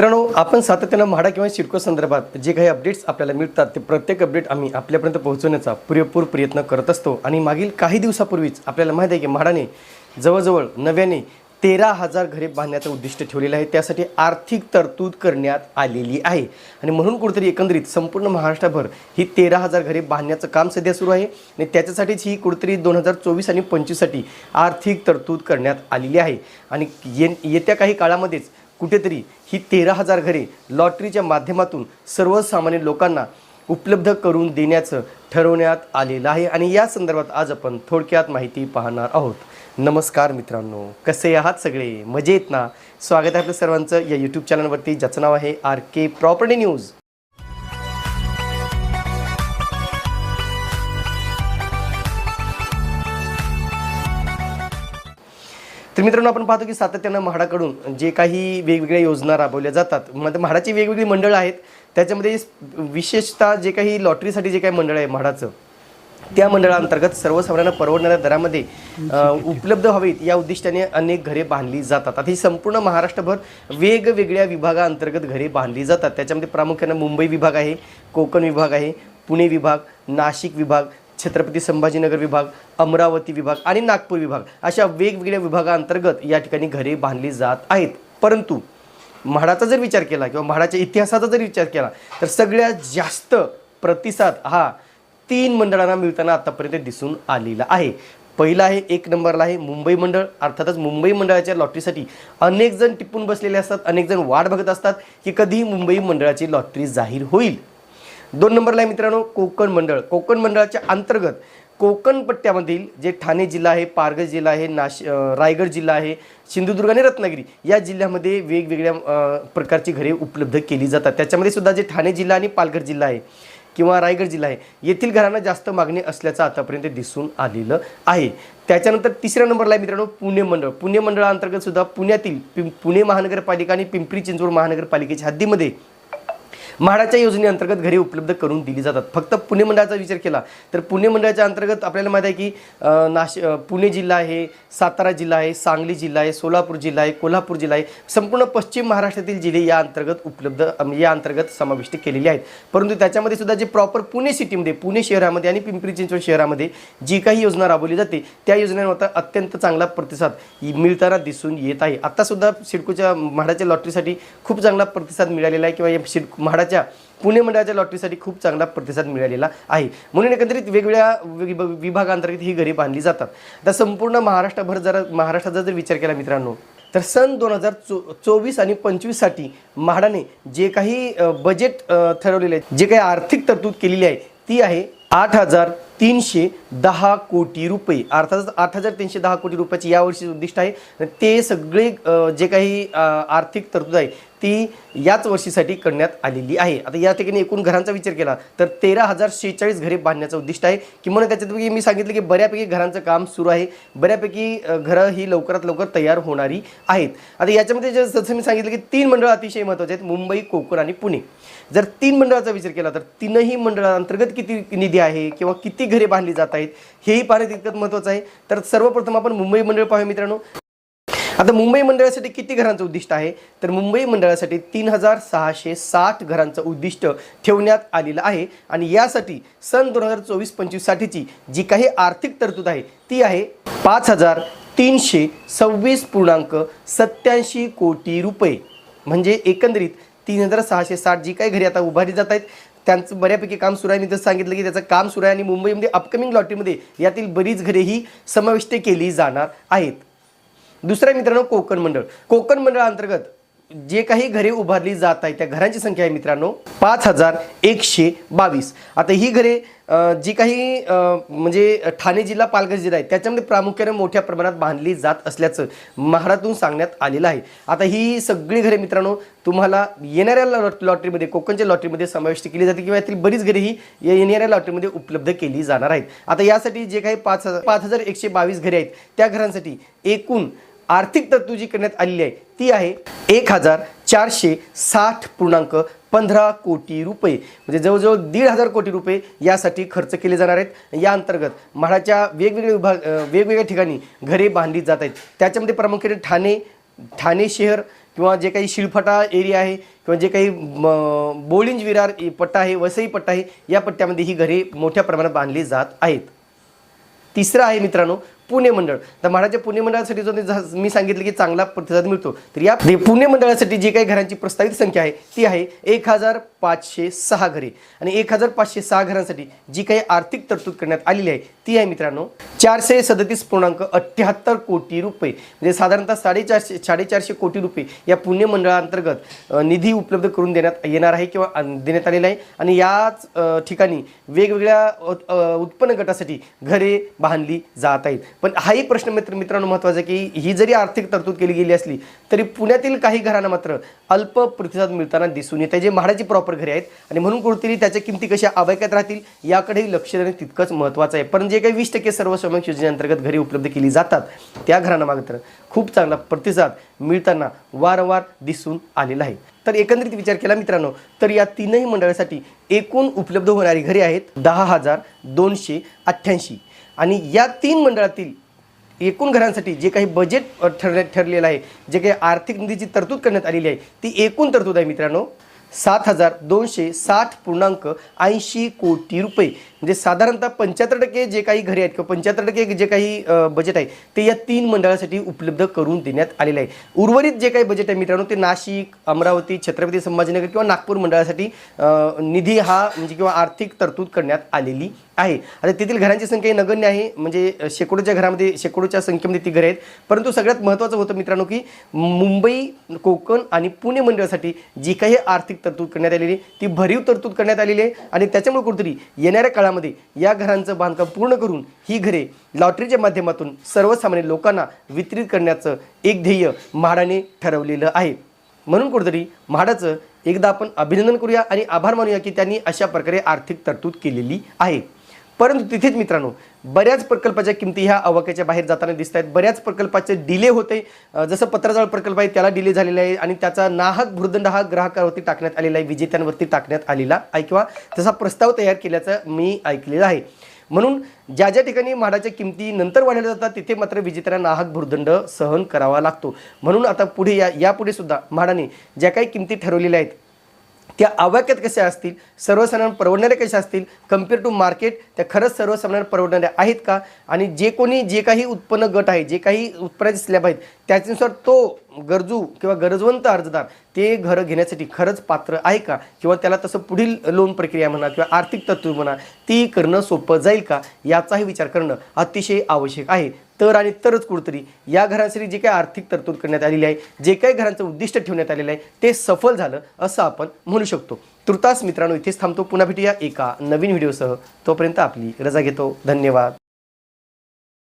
मित्रांनो आपण सातत्यानं म्हाडा किंवा सिडको संदर्भात जे काही अपडेट्स आपल्याला मिळतात ते प्रत्येक अपडेट आम्ही आपल्यापर्यंत पोहोचवण्याचा पुरेपूर प्रयत्न करत असतो. आणि मागील काही दिवसापूर्वीच आपल्याला माहिती आहे की म्हाडाने जवळजवळ नव्याने तेरा हजार घरे बांधण्याचं उद्दिष्ट ठेवलेलं आहे. त्यासाठी आर्थिक तरतूद करण्यात आलेली आहे. आणि म्हणून कुठेतरी एकंदरीत संपूर्ण महाराष्ट्रभर ही तेरा हजार घरे बांधण्याचं काम सध्या सुरू आहे. आणि त्याच्यासाठीच ही कुठेतरी दोन हजार चोवीस आणि पंचवीससाठी आर्थिक तरतूद करण्यात आलेली आहे. आणि ये येत्या काही काळामध्येच कुठेतरी ही तेरा हजार घरे लॉटरीच्या माध्यमातून सर्वसामान्य लोकांना उपलब्ध करून देण्याचं ठरवण्यात आलेलं आहे. आणि या संदर्भात आज आपण थोडक्यात माहिती पाहणार आहोत. नमस्कार मित्रांनो. कसे आहात सगळे? मजेत ना? स्वागत आहे आपल्या सर्वांचं या यूट्यूब चॅनलवरती ज्याचं नाव आहे आर के प्रॉपर्टी न्यूज. तर मित्रांनो आपण पाहतो की सातत्यानं म्हाडाकडून जे काही वेगवेगळ्या योजना राबवल्या जातात मग म्हाडाची वेगवेगळी मंडळं आहेत त्याच्यामध्ये विशेषतः जे काही लॉटरीसाठी जे काही मंडळ आहे म्हाडाचं त्या मंडळाअंतर्गत सर्वसामान्यांना परवडणाऱ्या दरामध्ये उपलब्ध व्हावीत या उद्दिष्टाने अनेक घरे बांधली जातात. आता ही संपूर्ण महाराष्ट्रभर वेगवेगळ्या विभागाअंतर्गत घरे बांधली जातात. त्याच्यामध्ये प्रामुख्यानं मुंबई विभाग आहे कोकण विभाग आहे पुणे विभाग नाशिक विभाग छत्रपती संभाजीनगर विभाग अमरावती विभाग आणि नागपूर विभाग अशा वेगवेगळ्या विभागाअंतर्गत या ठिकाणी घरे बांधली जात आहेत. परंतु म्हाडाचा जर विचार केला किंवा म्हाडाच्या इतिहासाचा जर विचार केला तर सगळ्यात जास्त प्रतिसाद हा तीन मंडळांना मिळताना आतापर्यंत दिसून आलेला आहे. पहिलं आहे एक नंबरला आहे मुंबई मंडळ. अर्थातच मुंबई मंडळाच्या लॉटरीसाठी अनेक जण टिपून बसलेले असतात अनेक जण वाट बघत असतात की कधी मुंबई मंडळाची लॉटरी जाहीर होईल. दोन नंबरला आहे मित्रांनो कोकण मंडळ. कोकण मंडळाच्या अंतर्गत कोकण पट्ट्यामधील जे ठाणे जिल्हा आहे पारघर जिल्हा आहे नाश रायगड जिल्हा आहे सिंधुदुर्ग आणि रत्नागिरी या जिल्ह्यामध्ये वेगवेगळ्या प्रकारची घरे उपलब्ध केली जातात. त्याच्यामध्ये सुद्धा जे ठाणे जिल्हा आणि पालघर जिल्हा आहे किंवा रायगड जिल्हा आहे येथील घरांना जास्त मागणी असल्याचं आतापर्यंत दिसून आलेलं आहे. त्याच्यानंतर तिसऱ्या नंबरला आहे मित्रांनो पुणे मंडळ. पुणे मंडळाअंतर्गत सुद्धा पुण्यातील पिं पुणे महानगरपालिका आणि पिंपरी चिंचवड महानगरपालिकेच्या हद्दीमध्ये म्हाडाच्या योजनेअंतर्गत घरे उपलब्ध करून दिली जातात. फक्त पुणे मंडळाचा विचार केला तर पुणे मंडळाच्या अंतर्गत आपल्याला माहीत आहे की नाश पुणे जिल्हा आहे सातारा जिल्हा आहे सांगली जिल्हा आहे सोलापूर जिल्हा आहे कोल्हापूर जिल्हा आहे संपूर्ण पश्चिम महाराष्ट्रातील जिल्हे या अंतर्गत उपलब्ध या अंतर्गत समाविष्ट केलेले आहेत. परंतु त्याच्यामध्ये सुद्धा जे प्रॉपर पुणे सिटीमध्ये पुणे शहरामध्ये आणि पिंपरी चिंचवड शहरामध्ये जी काही योजना राबवली जाते त्या योजनेवर अत्यंत चांगला प्रतिसाद मिळताना दिसून येत आहे. आत्तासुद्धा सिडकोच्या म्हाडाच्या लॉटरीसाठी खूप चांगला प्रतिसाद मिळालेला आहे किंवा या सिडको म्हाडाच्या पुणे मंडळाच्या लॉटरीसाठी खूप चांगला प्रतिसाद मिळालेला आहे. म्हणून एकंदरीत वेगवेगळ्या विभागांतर्गत ही घरे बांधली जातात. आता संपूर्ण महाराष्ट्रभर जर महाराष्ट्राचा जर विचार केला मित्रांनो तर सन दोन हजार चो चोवीस आणि पंचवीससाठी म्हाडाने जे काही बजेट ठरवलेले आहे जे काही आर्थिक तरतूद केलेली आहे ती आहे आठ हजार तीनशे दहा कोटी रुपये. अर्थातच आठ हजार तीनशे दहा कोटी रुपयाची यावर्षी उद्दिष्ट आहे. ते सगळे जे काही आर्थिक तरतूद आहे ती याच वर्षीसाठी करण्यात आलेली आहे. आता या ठिकाणी एकूण घरांचा विचार केला तर तेरा हजार शेहेचाळीस घरे बांधण्याचं उद्दिष्ट आहे. किंवा त्याच्यापैकी मी सांगितलं की बऱ्यापैकी घरांचं काम सुरू आहे. बऱ्यापैकी घरं ही लवकरात लवकर तयार होणारी आहेत. आता याच्यामध्ये जे जसं मी सांगितलं की तीन मंडळ अतिशय महत्त्वाचे आहेत. मुंबई कोकण आणि पुणे. जर तीन मंडळाचा विचार केला तर तीनही मंडळांतर्गत किती निधी आहे किंवा किती घरे बांधली जात आहेत हेही पाहणे तितकंच महत्त्वाचं आहे. तर सर्वप्रथम आपण मुंबई मंडळ पाहूया मित्रांनो. आता मुंबई मंडळासाठी किती घरांचं उद्दिष्ट आहे? तर मुंबई मंडळासाठी तीन हजार सहाशे साठ घरांचं उद्दिष्ट ठेवण्यात आलेलं आहे. आणि यासाठी सन दोन हजार चोवीस पंचवीससाठीची जी काही आर्थिक तरतूद आहे ती आहे पाच हजार तीनशे सव्वीस पूर्णांक सत्याऐंशी कोटी रुपये. म्हणजे एकंदरीत तीन हजार सहाशे साठ जी काही घरी आता उभारली जात आहेत त्यांचं बऱ्यापैकी काम सुरू आहे. मी तर सांगितलं की त्याचं काम सुरू आहे आणि मुंबईमध्ये अपकमिंग लॉटरीमध्ये यातील बरीच घरे ही समाविष्ट केली जाणार आहेत. दुसऱ्या मित्रांनो कोकण मंडळ. कोकण मंडळाअंतर्गत जे काही घरे उभारली जात आहेत त्या घरांची संख्या आहे मित्रांनो पाच हजार एकशे बावीस. आता ही घरे जी काही म्हणजे ठाणे जिल्हा पालघर जिल्हा आहे त्याच्यामध्ये प्रामुख्याने मोठ्या प्रमाणात बांधली जात असल्याचं महारातून सांगण्यात आलेलं आहे. आता ही सगळी घरे मित्रांनो तुम्हाला येणाऱ्या लॉ- लॉटरीमध्ये कोकणच्या लॉटरीमध्ये समाविष्ट केली जाते किंवा यातील बरीच घरे ही येणाऱ्या लॉटरीमध्ये उपलब्ध केली जाणार आहेत. आता यासाठी जे काही पाच हजार पाच हजार एकशे बावीस घरे आहेत त्या घरांसाठी एकूण आर्थिक तरतुदी जी करण्यात आलेली आहे ती आहे एक हजार चारशे साठ पूर्णांक पंधरा कोटी रुपये. म्हणजे जवळजवळ दीड हजार कोटी रुपये यासाठी खर्च केले जाणार आहेत. या अंतर्गत म्हाडाच्या वेगवेगळ्या विभाग वेगवेगळ्या ठिकाणी घरे बांधली जात आहेत. त्याच्यामध्ये प्रामुख्याने ठाणे ठाणे शहर किंवा जे काही शिळफाटा एरिया आहे किंवा जे काही म, बोळिंज विरार पट्टा आहे वसई पट्टा आहे या पट्ट्यामध्ये ही घरे मोठ्या प्रमाणात बांधली जात आहेत. तिसरं आहे मित्रांनो पुणे मंडळ. तर म्हाडाच्या पुणे मंडळासाठी जो मी सांगितलं की चांगला प्रतिसाद मिळतो. तर या पुणे मंडळासाठी जी काही घरांची प्रस्तावित संख्या आहे ती आहे एक हजार पाचशे सहा घरे. आणि एक हजार पाचशे सहा घरांसाठी जी काही आर्थिक तरतूद करण्यात आलेली आहे ती आहे मित्रांनो चारशे सदतीस पूर्णांक अठ्ठ्याहत्तर कोटी रुपये. म्हणजे साधारणतः साडेचारशे साडेचारशे कोटी रुपये या पुणे मंडळांतर्गत अ, निधी उपलब्ध करून देण्यात येणार आहे किंवा देण्यात आलेला आहे. आणि याच ठिकाणी वेगवेगळ्या उत्पन्न गटासाठी घरे बांधली जात आहेत. पण हाही प्रश्न मित्र मित्रांनो महत्त्वाचा आहे की ही जरी आर्थिक तरतूद केली गेली असली तरी पुण्यातील काही घरांना मात्र अल्प प्रतिसाद मिळताना दिसून येत आहे जे म्हाडाची प्रॉपर घरे आहेत आणि म्हणून कुठेतरी त्याच्या किमती कशा अवैक्यात राहतील याकडेही लक्ष देणे तितकंच महत्त्वाचं आहे. पण जे काही वीस टक्के सर्वसमावेश योजनेअंतर्गत घरी उपलब्ध केली जातात त्या घरांना मात्र खूप चांगला प्रतिसाद मिळताना वारंवार दिसून आलेला आहे. तर एकंदरीत विचार केला मित्रांनो तर या तीनही मंडळासाठी एकूण उपलब्ध होणारी घरे आहेत दहा हजार दोनशे अठ्ठ्याऐंशी. आणि या तीन मंडळातील एकूण घरांसाठी जे काही बजेट ठरले ठरलेलं आहे जे काही आर्थिक निधीची तरतूद करण्यात आलेली आहे ती एकूण तरतूद आहे मित्रांनो सात हजार दोनशे साठ पूर्णांक ऐंशी कोटी रुपये. म्हणजे साधारणतः पंच्याहत्तर टक्के जे काही घरे आहेत किंवा पंच्याहत्तर टक्के जे काही बजेट आहे ते या तीन मंडळासाठी उपलब्ध करून देण्यात आलेलं आहे. उर्वरित जे काही बजेट आहे मित्रांनो ते नाशिक अमरावती छत्रपती संभाजीनगर किंवा नागपूर मंडळासाठी निधी हा म्हणजे किंवा आर्थिक तरतूद करण्यात आलेली आहे. आता तेथील घरांची संख्या ही नगण्य आहे म्हणजे शेकडोच्या घरामध्ये शेकडोच्या संख्येमध्ये ती घरे आहेत. परंतु सगळ्यात महत्त्वाचं होतं मित्रांनो की मुंबई कोकण आणि पुणे मंडळासाठी जी काही आर्थिक तरतूद करण्यात आलेली आहे, ती भरीव तरतूद करण्यात आलेली आहे. आणि त्याच्यामुळे कुठेतरी येणाऱ्या काळात काळामध्ये या घरांचं बांधकाम पूर्ण करून ही घरे लॉटरीच्या माध्यमातून सर्वसामान्य लोकांना वितरित करण्याचं एक ध्येय म्हाडाने ठरवलेलं आहे. म्हणून कुठेतरी म्हाडाचं एकदा आपण अभिनंदन करूया आणि आभार मानूया की त्यांनी अशा प्रकारे आर्थिक तरतूद केलेली आहे. परंतु तिथेच मित्रांनो बऱ्याच प्रकल्पाच्या किमती ह्या अवाक्याच्या बाहेर जाताना दिसत आहेत बऱ्याच प्रकल्पाचे डिले होते. जसं पत्राजवळ प्रकल्प आहे त्याला डिले झालेला आहे आणि त्याचा नाहक भूर्दंड हा ग्राहकावरती टाकण्यात आलेला आहे विजेत्यांवरती टाकण्यात आलेला आहे किंवा तसा प्रस्ताव तयार केल्याचं मी ऐकलेलं आहे. म्हणून ज्या ज्या ठिकाणी म्हाडाच्या किमती नंतर वाढवल्या जातात तिथे मात्र विजेत्यांना नाहक भूर्दंड सहन करावा लागतो. म्हणून आता पुढे या यापुढे सुद्धा म्हाडाने ज्या काही किमती ठरवलेल्या आहेत त्या अवाक्यात कशा असतील? सर्वसाधारण परवडणाऱ्या कशा असतील? कंपेअर टू मार्केट त्या खरंच सर्वसाधारण परवडणाऱ्या आहेत का? आणि जे कोणी जे काही उत्पन्न गट आहे जे काही उत्पन्नाचे स्लॅब आहेत त्याच्यानुसार तो गरजू किंवा गरजवंत अर्जदार ते घरं घेण्यासाठी खरंच पात्र आहे का? किंवा त्याला तसं पुढील लोन प्रक्रिया म्हणा किंवा आर्थिक तत्व म्हणा ती करणं सोपं जाईल का? याचाही विचार करणं अतिशय आवश्यक आहे. तर आणि तरच कुठतरी या घरांसाठी जे काही आर्थिक तरतूद करण्यात आलेली आहे जे काही घरांचं उद्दिष्ट ठेवण्यात आलेलं आहे ते सफल झालं असं आपण म्हणू शकतो. तुर्तास मित्रांनो इथेच थांबतो. पुन्हा भेटूया एका नवीन व्हिडिओसह तोपर्यंत आपली रजा घेतो. धन्यवाद.